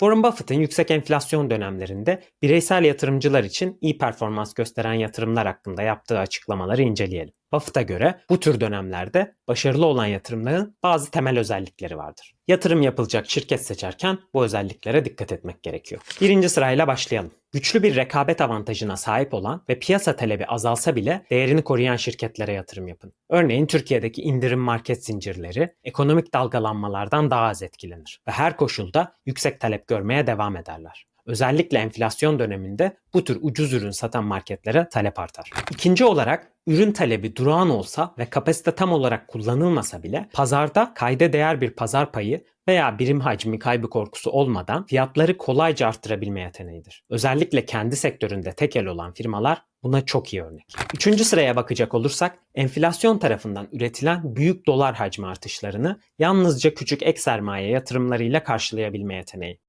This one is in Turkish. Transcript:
Warren Buffett'ın yüksek enflasyon dönemlerinde bireysel yatırımcılar için iyi performans gösteren yatırımlar hakkında yaptığı açıklamaları inceleyelim. Buffett'a göre bu tür dönemlerde başarılı olan yatırımların bazı temel özellikleri vardır. Yatırım yapılacak şirket seçerken bu özelliklere dikkat etmek gerekiyor. Birinci sırayla başlayalım. Güçlü bir rekabet avantajına sahip olan ve piyasa talebi azalsa bile değerini koruyan şirketlere yatırım yapın. Örneğin Türkiye'deki indirim market zincirleri ekonomik dalgalanmalardan daha az etkilenir ve her koşulda yüksek talep görmeye devam ederler. Özellikle enflasyon döneminde bu tür ucuz ürün satan marketlere talep artar. İkinci olarak ürün talebi durağan olsa ve kapasite tam olarak kullanılmasa bile pazarda kayda değer bir pazar payı veya birim hacmi kaybı korkusu olmadan fiyatları kolayca arttırabilme yeteneğidir. Özellikle kendi sektöründe tekel olan firmalar buna çok iyi örnek. Üçüncü sıraya bakacak olursak enflasyon tarafından üretilen büyük dolar hacmi artışlarını yalnızca küçük ek sermaye yatırımlarıyla karşılayabilme yeteneği.